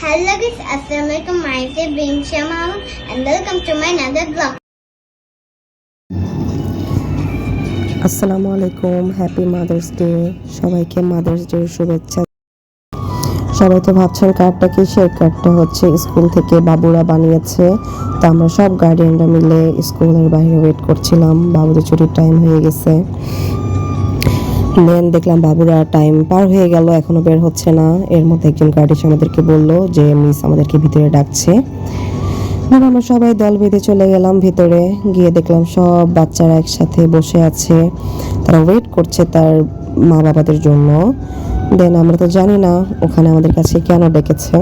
Hello guys, Assalamualaikum. My name is Shama and welcome to my another vlog. আসসালামু আলাইকুম happy mother's day সবাইকে mother's day শুভেচ্ছা। সবাই তো ভাবছেন কার্ডটা কি? সেই কার্ডটা হচ্ছে স্কুল থেকে বাবুরা বানিয়েছে। তো আমরা সব গার্ডিয়ানরা মিলে স্কুলের বাইরে ওয়েট করছিলাম। বাবুদের ছুটির টাইম হয়ে গেছে। দেন দেখলাম বাবুরা টাইম পার হয়ে গেল, এখনও বের হচ্ছে না। এর মধ্যে একজন গার্ড এসে আমাদেরকে বলল যে মিস আমাদেরকে ভিতরে ডাকছে। এবার আমরা সবাই দল বেঁধে চলে গেলাম ভিতরে। গিয়ে দেখলাম সব বাচ্চারা একসাথে বসে আছে। তারা ওয়েট করছে তার মা বাবাদের জন্য। দেন আমরা তো জানি না ওখানে আমাদের কাছে কেন ডেকেছে।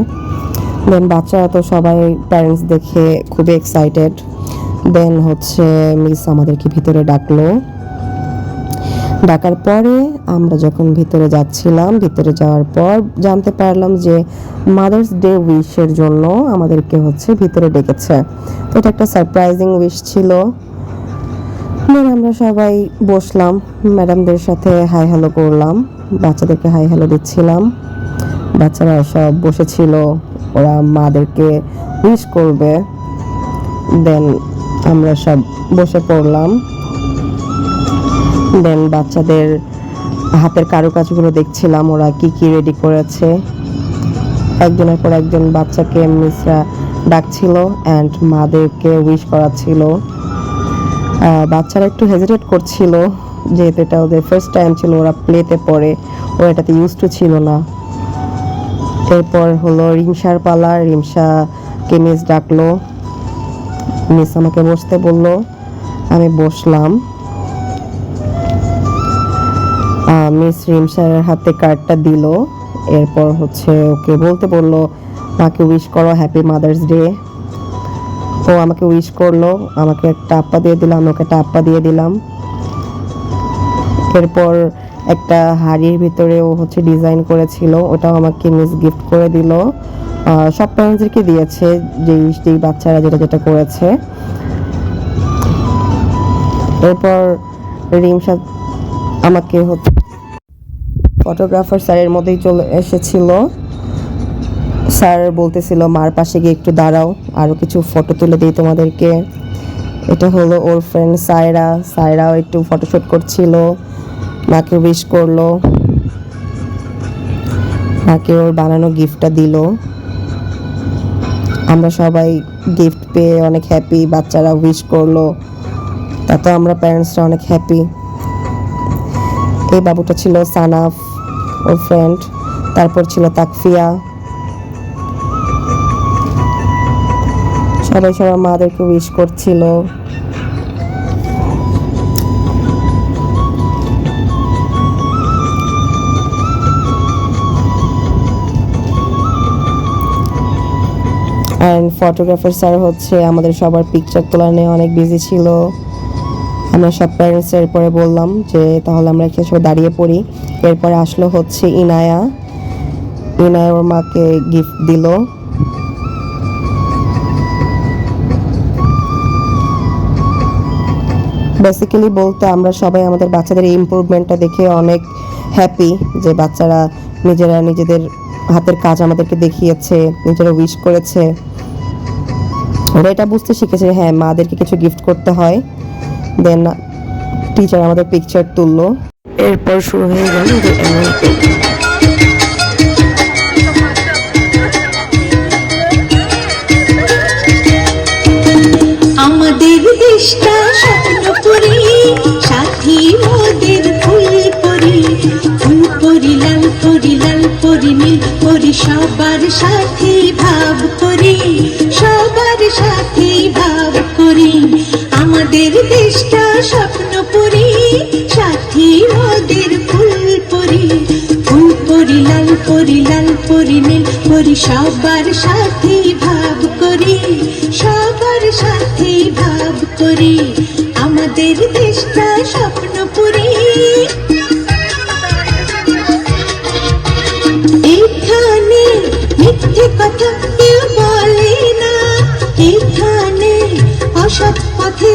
দেন বাচ্চারা তো সবাই প্যারেন্টস দেখে খুবই এক্সাইটেড দেন হচ্ছে মিস আমাদেরকে ভিতরে ডাকলো। ডাকার পরে আমরা যখন ভিতরে যাচ্ছিলাম, ভিতরে যাওয়ার পর জানতে পারলাম যে মাদার্স ডে উইশের জন্য আমাদেরকে হচ্ছে ভিতরে ডেকেছে। তো এটা একটা সারপ্রাইজিং উইশ ছিল। আমরা সবাই বসলাম, ম্যাডামদের সাথে হাই হ্যালো করলাম, বাচ্চাদেরকে হাই হ্যালো দিচ্ছিলাম। বাচ্চারা সব বসেছিল, ওরা মাদেরকে উইশ করবে। দেন আমরা সব বসে পড়লাম। দেন বাচ্চাদের হাতের কারুকাজগুলো দেখছিলাম, ওরা কি কি রেডি করেছে। একজনের পর একজন বাচ্চাকে মিসরা ডাকছিল অ্যান্ড মাদেরকে উইশ করাচ্ছিল। বাচ্চারা একটু হেজিটেট করছিল, যেহেতু এটা ওদের ফার্স্ট টাইম ছিল, ওরা প্লেতে পড়ে ওরা এটাতে ইউজ টু ছিল না। এরপর হলো রিমসার পালা রিমসাকে মিস ডাকলো। মিস আমাকে বসতে বলল, আমি বসলাম। মিস রিম স্যারের হাতে কার্ডটা দিল। এরপর হচ্ছে ওকে বলতে বলল, মাকে উইশ করো হ্যাপি মাদার্স ডে ও আমাকে উইশ করল, আমাকে একটা আপ্পা দিয়ে দিলাম ওকে একটা আপ্পা দিয়ে দিলাম। এরপর একটা হাড়ির ভিতরে ও হচ্ছে ডিজাইন করেছিল, ওটাও আমাকে মিস গিফট করে দিল। সব প্যারেন্টসদেরকে দিয়েছে যেই যেই বাচ্চারা যেটা যেটা করেছে। এরপর রিমসা আমাকে হচ্ছে ফটোগ্রাফার স্যারের মধ্যেই চলে এসেছিল। স্যার বলতেছিল, মার পাশে গিয়ে একটু দাঁড়াও আরও কিছু ফটো তুলে দিই তোমাদেরকে। এটা হলো ওর ফ্রেন্ড সায়রা। সায়রাও একটু ফটোশ্যুট করছিল, মাকে উইশ করল। মাকে ওর বানানো গিফটটা দিল। আমরা সবাই গিফট পেয়ে অনেক হ্যাপি বাচ্চারা উইশ করল। তাতে আমরা প্যারেন্টসরা অনেক হ্যাপি এই বাবুটা ছিল সানাফ। ওর ফ্রেন্ড তারপর ছিল তাকফিয়া। সবাই সবার মাদেরকে উইশ করছিল। অ্যান্ড ফটোগ্রাফার স্যার হচ্ছে আমাদের সবার পিকচার তোলা নিয়ে অনেক বিজি ছিল। আমরা সব প্যারেন্টস এরপরে বললাম যে, তাহলে আমরা একসাথে দাঁড়িয়ে পড়ি। এরপরে আসলো হচ্ছে ইনায়া। ইনায়া ওর মাকে গিফট দিল। বেসিক্যালি বলতে আমরা সবাই আমাদের বাচ্চাদের এই ইম্প্রুভমেন্টটা দেখে অনেক হ্যাপি যে, বাচ্চারা নিজেরা নিজেদের হাতের কাজ আমাদেরকে দেখিয়েছে, নিজেরা উইশ করেছে। ওরা এটা বুঝতে শিখেছে হ্যাঁ মাদেরকে কিছু গিফট করতে হয়। দেন টিচার আমাদের পিকচার তুললো। এরপর শুরু হয়ে গেল। আমাদের দেশটা স্বপ্নপুরী সাথী মোদের ফুল পরি ফুল পরি লাল পরি লাল পরি নীল পরি সবার সাথে ভাব করি। সবার সাথে ভাব আমাদের দেশটা স্বপ্নপুরী সাথী মোদের ফুল পরি। ফুল পরি, লাল পরি লাল পরি, নীল পরি, সবার সাথে ভাব করি, সবার সাথে ভাব করি। আমাদের দেশটা স্বপ্নপুরী এখানে মিথ্যে কথা কেউ বলে না এখানে অসৎ পথে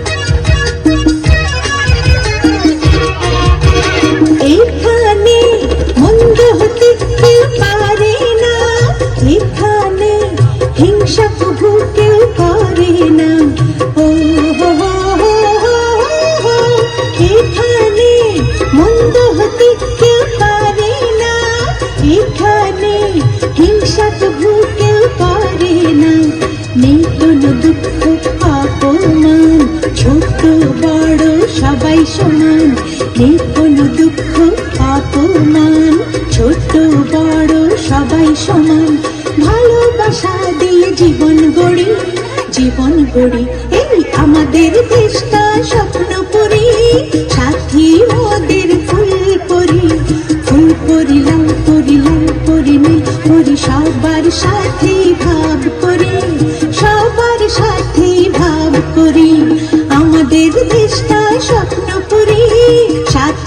সবাই সমান নেই কোনো দুঃখ অপমান ছোট বড় সবাই সমান, ভালোবাসা দিয়ে জীবন গড়ি। জীবন গড়ি, এই আমাদের দেশটা স্বপ্ন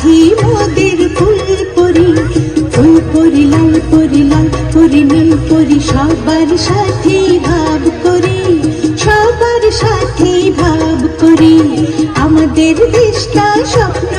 মোদের ফুল করি ফুল করি লাল করি সবার সাথে ভাব করি, সবার সাথে ভাব করি। আমাদের দেশটা স্বপ্ন